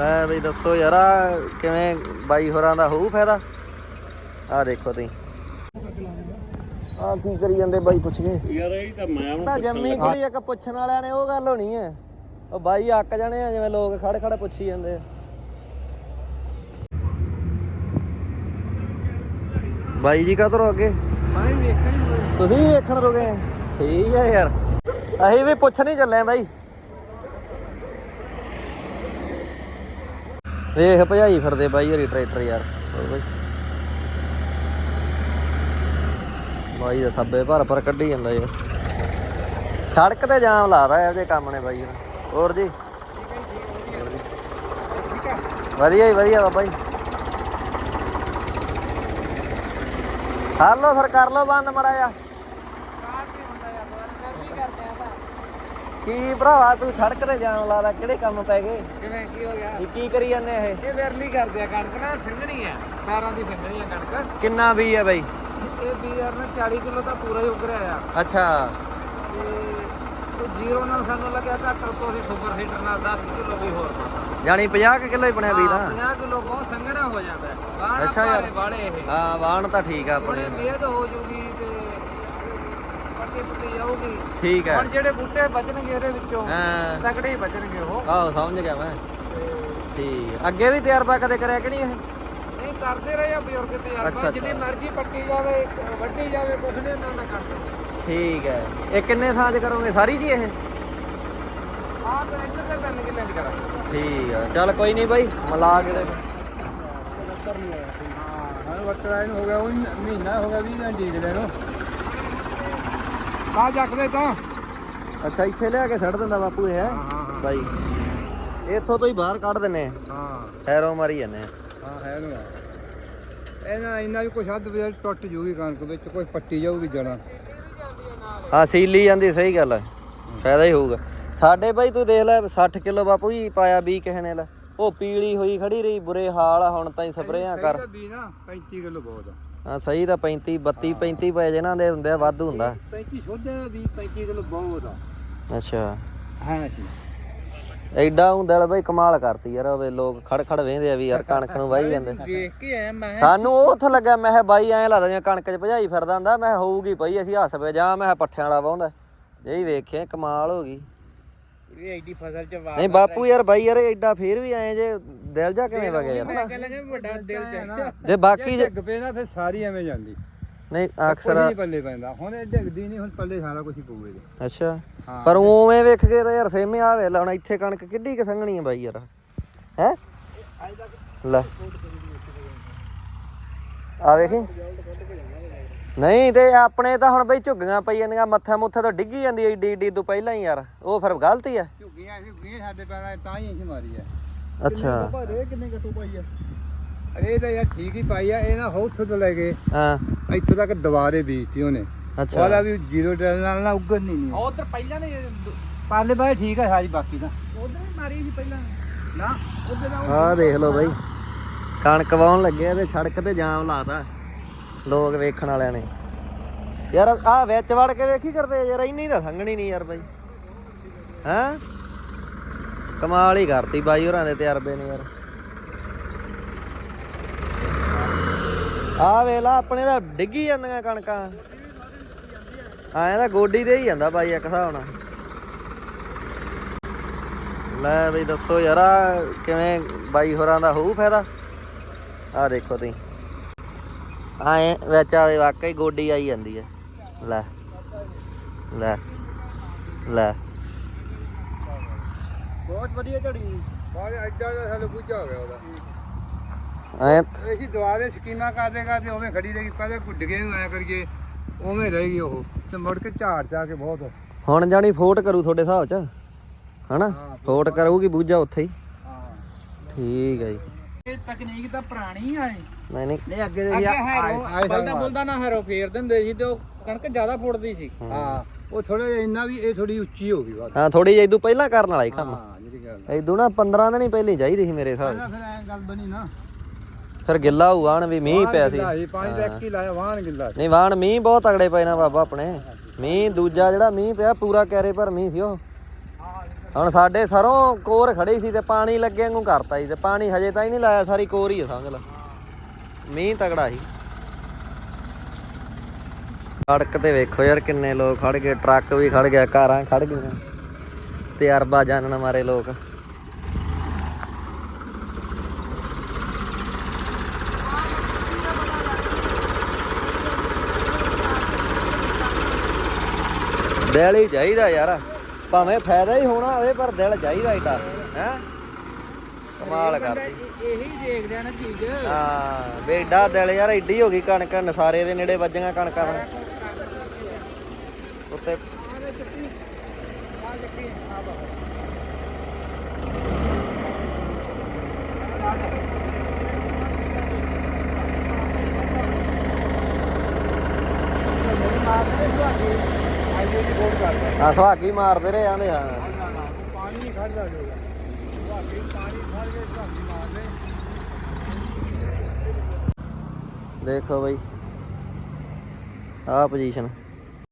ਲੈ ਬਈ ਦੱਸੋ ਯਾਰ ਕਿਵੇਂ ਬਾਈ ਹੋਰਾਂ ਦਾ ਹੋਊ ਫਾਇਦਾ? ਆ ਦੇਖੋ ਤੁਸੀਂ। ਆ ਕੀ ਕਰੀ ਜਾਂਦੇ ਬਾਈ ਪੁੱਛ ਕੇ? ਯਾਰ ਇਹ ਤਾਂ ਮੈਂ ਤਾਂ ਜੰਮੀ ਕੋਈ ਇੱਕ ਪੁੱਛਣ ਵਾਲਿਆਂ ਨੇ ਉਹ ਗੱਲ ਹੋਣੀ ਹੈ। ਉਹ ਬਾਈ ਅੱਕ ਜਾਣੇ ਆ ਜਿਵੇਂ ਲੋਕ ਖੜ ਖੜ ਪੁੱਛੀ ਜਾਂਦੇ ਆ। ਬਾਈ ਜੀ ਕਾਹਤੋਂ ਅੱਗੇ ਮੈਂ ਵੇਖਣ ਤੁਸੀਂ ਵੀ ਵੇਖਣ ਰੁਕੇ? ਆ? ਠੀਕ ਹੈ ਯਾਰ। ਅਸੀਂ ਵੀ ਪੁੱਛ ਨਹੀਂ ਚੱਲੇ ਬਾਈ। ਵੇਖ ਭਜਾਈ ਫਿਰਦੇ ਬਾਈ ਹਰੀ ਟਰੈਕਟਰ ਯਾਰ। ਹੋਰ ਬਾਈ। ਬਾਈ ਦਾ ਥੱਬੇ ਭਰ ਭਰ ਕੱਢੀ ਜਾਂਦਾ ਯਾਰ ਸੜਕ ਤੇ ਜਾਮ ਲਾਦਾ ਇਹੋ ਜਿਹੇ ਕੰਮ ਨੇ ਬਾਈ ਹੋਰ ਜੀ? ਵਧੀਆ ਹੀ ਵਧੀਆ ਬਾਬਾ ਜੀ। ਕਰ ਲੋ ਫਿਰ, ਕਰ ਲੋ ਬੰਦ ਮੜਾ ਜਾ ਕੀ ਭਰਾਵਾ ਤੂੰ ਸੜਕ ਤੇ ਜਾਮ ਲਾਦਾ ਕਿਹੜੇ ਕੰਮ ਪੈ ਗਏ? ਕਿਵੇਂ ਕੀ ਹੋ ਗਿਆ? ਕੀ ਕਰੀ ਜਾਂਦੇ ਇਹ? ਇਹ ਵੇਰਲੀ ਕਰਦੇ ਆ ਕਣਕ ਨਾ ਸੰਘਣੀ ਆ। ਪੈਰਾਂ ਦੀ ਸੰਘਣੀ ਆ ਕਣਕ। ਕਿੰਨਾ ਵੀ ਹੈ ਬਾਈ? ਇਹ ਬੀਆਰ ਨਾਲ 40 ਕਿਲੋ ਤਾਂ ਪੂਰਾ ਹੀ ਉਗਰਿਆ ਆ। ਅੱਛਾ। ਤੇ ਉਹ ਜ਼ੀਰੋ ਨਾਲ ਸਾਨੂੰ ਲੱਗਿਆ ਘੱਟ ਤੋਂ ਅਸੀਂ ਸੁਪਰ ਸੀਡਰ ਨਾਲ 10 ਕਿਲੋ ਵੀ ਹੋਰ ਪਾਤਾ ਜਾਣੀ 50 ਕਿਲੋ ਹੀ ਬਣਿਆ ਵੀ ਤਾਂ 50 ਕਿਲੋ ਬਹੁਤ ਸੰਘਣਾ ਹੋ ਜਾਂਦਾ। ਹੈ ਅੱਛਾ ਯਾਰ। ਬਾੜੇ ਇਹ। ਹਾਂ ਵਾਹਣ ਤਾਂ ਠੀਕ ਆ ਆਪਣੇ ਆਪਣੇ। ਬੇਦ ਹੋ ਜੂਗੀ ਤੇ ਪੱਟੀ ਪੁੱਟੀ ਜਾਊਗੀ। ਠੀਕ ਹੈ। ਹੁਣ ਜਿਹੜੇ ਬੂਟੇ ਬਚਣਗੇ ਇਹਦੇ ਵਿੱਚੋਂ ਹਾਂ। ਤਕੜੇ ਹੀ ਬਚਣਗੇ ਉਹ। ਆਹੋ ਸਮਝ ਗਿਆ ਮੈਂ। ਤੇ ਠੀਕ ਅੱਗੇ ਵੀ ਤਜਰਬਾ ਕਦੇ ਕਰਿਆ ਕਿ ਨਹੀਂ ਇਹ? ਨਹੀਂ ਕਰਦੇ ਰਹੇ ਆ ਬਜ਼ੁਰਗ ਤੇ ਅੱਛਾ, ਯਾਰ ਅੱਛਾ। ਜਿੰਨੀ ਮਰਜ਼ੀ ਪੱਟੀ ਜਾਵੇ ਵੱਡੀ ਜਾਵੇ ਕੁਛ ਨਹੀਂ ਹੁੰਦਾ ਨਾ ਕਰ ਦਿੰਦੇ ਠੀਕ ਹੈ। ਇਹ ਕਿੰਨੇ ਥਾਂ 'ਚ ਕਰੋਗੇ? ਸਾਰੀ ਜੀ ਇਹ? ਆਹ ਤਾਂ ਇੱਧਰ ਦੇ ਤਿੰਨ ਕਿੱਲੇ ਚ ਕਰਾਂਗੇ। ਠੀਕ ਆ ਚੱਲ ਕੋਈ ਨਹੀਂ ਬਾਈ ਮਲਾ ਕਿਹੜੇ ਹਾਂ ਹਾਂ ਵਟਰਾ ਇਹਨੂੰ ਹੋ ਗਿਆ ਉਹ ਮਹੀਨਾ ਹੋ ਗਿਆ 20 ਦਿਨ ਡੀਕਦੇ ਨੂੰ ਕਾ ਜੱਕਦੇ ਤਾਂ। ਅੱਛਾ ਇੱਥੇ ਲਿਆ ਕੇ ਛੱਡ ਦਿੰਦਾ ਬਾਪੂ ਇਹ ਹੈ? ਹਾਂ ਹਾਂ ਬਾਈ। ਇੱਥੋਂ ਤੋਂ ਹੀ ਬਾਹਰ ਕੱਢ ਦਿੰਨੇ ਆ। ਹਾਂ। ਹੈਰੋ ਮਾਰੀ ਜਾਂਦੇ ਆ। ਹਾਂ ਹੈ ਨੂੰ ਇਹਨਾਂ ਇੰਨਾ ਵੀ ਕੁਛ ਹੱਦ ਵਿੱਚ ਟੁੱਟ ਜੂਗੀ ਕਣਕ ਵਿੱਚ ਕੋਈ ਪੱਟੀ ਜਾਊਗੀ ਜੜਾਂ। ਹਾਂ ਸੀਲੀ ਜਾਂਦੀ ਸਹੀ ਗੱਲ ਹੈ ਫਾਇਦਾ ਹੀ ਹੋਊਗਾ। ਸਾਡੇ ਬਾਈ ਤੂੰ ਦੇਖ ਲੈ 60 ਕਿਲੋ ਬਾਪੂ ਜੀ ਪਾਇਆ ਵੀ ਕਿਸੇ ਨੇ ਲੈ। ਉਹ ਪੀਲੀ ਹੋਈ ਖੜੀ ਰਹੀ ਬੁਰੇ ਹਾਲ ਆ ਹੁਣ ਤਾਂ ਹੀ ਸਪਰੇਆਂ ਕਰ। ਵੀ ਨਾ 35 ਕਿਲੋ ਬਹੁਤ ਆ। ਹਾਂ ਸਹੀ ਤਾਂ 35 32 35 ਪਏ ਜਿਹਨਾਂ ਦੇ ਹੁੰਦੇ ਆ ਵਾਧੂ ਹੁੰਦਾ। 35 ਛੋਟੇ ਦੀ 35 ਕਿਲੋ ਬਹੁਤ ਆ। ਅੱਛਾ। ਹਾਂ ਜੀ। ਐਡਾ ਹੁੰਦਾ ਲੈ ਬਾਈ ਕਮਾਲ ਕਰਤੀ ਯਾਰ ਉਹ ਲੋਕ ਖੜ ਖੜ ਵੇਂਦੇ ਆ ਵੀ ਯਾਰ ਕਣਕ ਨੂੰ ਵਾਹੀ ਜਾਂਦੇ। ਵੇਖ ਕੇ ਆਇਆ ਮੈਂ। ਸਾਨੂੰ ਉਹ ਉੱਥੇ ਲੱਗਾ ਮੈਂ ਕਿਹਾ ਬਾਈ ਐਂ ਲੱਗਦਾ ਜਿਵੇਂ ਕਣਕ 'ਚ ਭਜਾਈ ਫਿਰਦਾ ਹੁੰਦਾ ਮੈਂ ਹੋਊਗੀ ਪਈ ਅਸੀਂ ਹੱਸ ਪਏ ਜਾਂ ਮੈਂ ਕਿਹਾ ਪੱਠਿਆਂ ਵਾਲਾ ਵਾਹੁੰਦਾ। ਇਹ ਹੀ ਵੇਖਿਆ ਕਮਾਲ ਹੋ ਗਈ। ਇਹ ਐਡੀ ਫਸਲ ਚ ਵਾ ਨਹੀਂ ਬਾਪੂ ਯਾਰ ਬਾਈ ਯਾਰ ਐਡਾ ਫੇਰ ਵੀ ਐਂ ਜੇ ਦਿਲ ਜਾ ਕਿਵੇਂ ਵਗਿਆ ਯਾਰ? ਮੈਂ ਕਹਿੰਦਾ ਵੱਡਾ ਦਿਲ ਚ ਜੇ ਬਾਕੀ ਜੇ ਡਿੱਗ ਪਏ ਨਾ ਫਿਰ ਸਾਰੀ ਐਵੇਂ ਜਾਂਦੀ। ਨਹੀਂ ਅਕਸਰ ਨਹੀਂ ਪੱਲੇ ਪੈਂਦਾ। ਹੁਣ ਇਹ ਡਿੱਗਦੀ ਨਹੀਂ ਹੁਣ ਪੱਲੇ ਸਾਰਾ ਕੁਝ ਹੀ ਪਊਗਾ ਅੱਛਾ। ਹਾਂ ਪਰ ਉਵੇਂ ਵੇਖ ਕੇ ਤਾਂ ਯਾਰ ਸੇਮੇ ਆ ਵੇਲਾ ਹੁਣ ਇੱਥੇ ਕਣਕ ਕਿੱਡੀ ਕਿ ਸੰਘਣੀ ਆ ਬਾਈ ਯਾਰ। ਹੈ? ਲੈ। ਆ ਵੇਖੀ। ਨਹੀਂ ਤੇ ਆਪਣੇ ਤਾਂ ਹੁਣ ਬਈ ਝੁੱਗੀਆਂ ਪਈ ਜਾਂਦੀਆਂ ਮੱਥਾ ਮੁੱਥਾ ਤਾਂ ਡਿੱਗੀ ਜਾਂਦੀ ਏਡੀ ਏਡੀ ਤੋਂ ਪਹਿਲਾਂ ਹੀ ਯਾਰ। ਉਹ ਫਿਰ ਗਲਤੀ ਆ ਝੁੱਗੀਆਂ ਝੁੱਗੀਆਂ ਸਾਡੇ ਪੈਰਾਂ 'ਚ ਤਾਂ ਹੀ ਅਸੀਂ ਮਾਰੀ ਆ ਅੱਛਾ। ਭਾਰੇ ਕਿੰਨੇ ਗੱਟੂ ਪਾਈ ਆ? ਇਹ ਤਾਂ ਯਾਰ ਠੀਕ ਹੀ ਪਾਈ ਆ ਇਹ ਨਾ ਹੋ ਉੱਥੋਂ ਤੋਂ ਲੈ ਕੇ ਹਾਂ। ਇੱਥੋਂ ਤੱਕ ਦੁਬਾਰੇ ਬੀਜਤੀ ਉਹਨੇ। ਅੱਛਾ। ਉਹਦਾ ਵੀ ਜ਼ੀਰੋ ਡਰਲ ਨਾਲ ਨਾ ਉੱਗਣ ਨਹੀਂ ਨਹੀਂ ਉਧਰ ਪਹਿਲਾਂ ਨੇ ਪਾਲੇ ਬਾਏ ਠੀਕ ਆ ਸਾਰੀ ਬਾਕੀ ਤਾਂ। ਉਧਰ ਵੀ ਮਾਰੀ ਸੀ ਪਹਿਲਾਂ। ਨਾ। ਉਧਰ ਆਹ ਦੇਖ ਲਓ ਬਾਈ। ਕਣਕ ਵਾਉਣ ਲੱਗੇ ਤੇ ਸੜਕ ਤੇ ਜਾਮ ਲਾਤਾ ਲੋਕ ਵੇਖਣ ਵਾਲਿਆਂ ਨੇ। ਯਾਰ ਆਹ ਵਿੱਚ ਵੜ ਕੇ ਵੇਖੀ ਕਰਦੇ ਯਾਰ ਇੰਨੀ ਤਾਂ ਸੰਗਣੀ ਨਹੀਂ ਯਾਰ ਬਾਈ। ਹੈਂ? ਕਮਾਲ ਹੀ ਕਰਤੀ ਬਾਈ ਹੋਰਾਂ ਦੇ ਤਜਰਬੇ ਨੇ ਯਾਰ। ਆਹ ਵੇਲਾ ਆਪਣੇ ਦਾ ਡਿੱਗੀ ਜਾਂਦੀਆਂ ਕਣਕਾਂ। ਆਇਆ ਤਾਂ ਗੋਡੀ ਤੇ ਹੀ ਜਾਂਦਾ ਬਾਈ ਇੱਕ ਹਿਸਾਬ ਨਾਲ। ਲੈ ਬਈ ਦੱਸੋ ਯਾਰ, ਆਹ ਕਿਵੇਂ ਬਾਈ ਹੋਰਾਂ ਦਾ ਹੋਊ ਫਾਇਦਾ? ਆ ਦੇਖੋ ਤੁਸੀਂ। ਆਏ ਵਿੱਚ ਆਵੇ ਵਾਕਈ ਗੋਡੀ ਆਈ ਜਾਂਦੀ ਹੈ। ਲੈ ਲੈ ਲੈ। ਬਹੁਤ ਵਧੀਆ ਝੜੀ ਬਾਅਦ ਐਡਾ ਦਾ ਸਾਨੂੰ ਪੁੱਛਾ ਹੋ ਗਿਆ ਉਹਦਾ। ਐ ਅਸੀਂ ਦੁਆਰੇ ਸਕੀਮਾਂ ਕਰਦੇ ਕਰਦੇ ਉਵੇਂ ਖੜੀ ਰਹੀ ਪਹਿਲੇ ਗੁੱਡ ਗਏ ਨੂੰ ਐ ਕਰੀਏ ਉਵੇਂ ਰਹੇਗੀ ਉਹ ਤੇ ਮੁੜ ਕੇ ਝਾੜ ਜਾ ਕੇ ਬਹੁਤ। ਹੁਣ ਜਾਣੀ ਫੋਟ ਕਰੂ ਤੁਹਾਡੇ ਹਿਸਾਬ ਚ ਹਨਾ? ਫੋਟ ਕਰੂਗੀ। ਬੂਝਾ ਉੱਥੇ ਹੀ। ਹਾਂ। ਠੀਕ ਹੈ ਜੀ। ਇਹ ਤਕਨੀਕ ਤਾਂ ਪੁਰਾਣੀ ਆ ਇਹ। ਨਹੀਂ ਨਹੀਂ। ਨਹੀਂ ਅੱਗੇ ਅੱਗੇ ਹੈਰੋ ਆਏ ਬਲਦਾ ਬੁਲਦਾ ਨਾ ਹੈਰੋ ਫੇਰ ਦਿੰਦੇ ਸੀ ਤੇ ਉਹ ਕਣਕ ਜ਼ਿਆਦਾ ਫੁੱਟਦੀ ਸੀ। ਹਾਂ। ਉਹ ਥੋੜਾ ਜਿਹਾ ਇੰਨਾ ਵੀ ਇਹ ਥੋੜੀ ਉੱਚੀ ਹੋ ਗਈ ਬਾਤ ਹਾਂ ਥੋੜੀ ਜਿਹੀ ਇਦੋਂ ਪਹਿਲਾਂ ਕਰਨ ਵਾਲਾ ਹੀ ਕੰਮ। ਹਾਂ ਜਿਹੜੀ ਗੱਲ ਇਦੋਂ ਨਾ 15 ਦਿਨ ਹੀ ਪਹਿਲਾਂ ਚਾਹੀਦੀ ਸੀ ਮੇਰੇ ਹਿਸਾਬ ਫਿਰ ਐ ਗੱਲ ਬਣੀ ਨਾ। ਫਿਰ ਗਿੱਲਾ ਹੋਊਗਾ ਹਣ ਵੀ ਮੀਂਹ ਪਿਆ ਸੀ। ਗਿੱਲਾ ਸੀ, ਪਾਣੀ ਤਾਂ ਇੱਕ ਹੀ। ਲਾਇਆ ਵਾਹਣ ਗਿੱਲਾ ਸੀ। ਨਹੀਂ ਵਾਣ ਮੀਂਹ ਬਹੁਤ ਤਗੜੇ ਪਏ ਨਾ ਬਾਬਾ ਆਪਣੇ। ਮੀਂਹ ਦੂਜਾ ਜਿਹੜਾ ਮੀਂਹ ਪਿਆ ਪੂਰਾ ਕੈਰੇ ਪਰ ਮੀਂਹ ਸੀ ਉਹ। ਹੁਣ ਸਾਡੇ ਸਰੋਂ ਕੋਰ ਖੜੀ ਸੀ ਤੇ ਪਾਣੀ ਲੱਗੇ ਵਾਂਗੂ ਕਰਤਾ ਸੀ ਤੇ ਪਾਣੀ ਹਜੇ ਤਾਂ ਹੀ ਨਹੀਂ ਲਾਇਆ ਸਾਰੀ ਕੋਰ ਹੀ ਆ ਸਮਝ ਲਾ। ਮੀਂਹ ਤਗੜਾ ਸੀ। ਸੜਕ ਤੇ ਵੇਖੋ ਯਾਰ ਕਿੰਨੇ ਲੋਕ ਖੜ ਗਏ ਟਰੱਕ ਵੀ ਖੜ ਗਿਆ ਕਾਰਾਂ ਖੜ ਗਈਆਂ। ਤੇ ਅਰਬਾ ਜਾਣਨ ਮਾਰੇ ਲੋਕ। ਦਿਲ ਹੀ ਚਾਹੀਦਾ ਯਾਰ। ਭਾਵੇਂ ਫਾਇਦਾ ਹੀ ਹੋਣਾ ਹੋਵੇ ਪਰ ਦਿਲ ਚਾਹੀਦਾ ਏਡਾ ਹੈ? ਕਮਾਲ ਕਰਦੀ ਇਹੀ ਦੇਖ ਲਿਆ ਨਾ ਚੀਜ਼। ਹਾਂ ਬੇਡਾ ਦਿਲ ਯਾਰ ਏਡੀ ਹੋ ਗਈ ਕਣਕ ਨਸਾਰੇ ਦੇ ਨੇੜੇ ਵੱਜੀਆਂ ਕਣਕਾਂ ਦਾ ਉੱਤੇ ਆਈਓ ਦੀ ਬੋਰਡ ਕਰਦਾ ਆ ਸੁਹਾਗੀ ਮਾਰਦੇ ਰਹੇ ਆਂਦੇ ਹਾਂ ਪਾਣੀ ਨਹੀਂ ਖੜਦਾ ਜੋਗਾ ਸੁਹਾਗੀ ਪਾਣੀ ਖੜ ਕੇ ਸੁਹਾਗੀ ਮਾਰਦੇ ਦੇਖੋ ਬਈ ਆ ਪੋਜੀਸ਼ਨ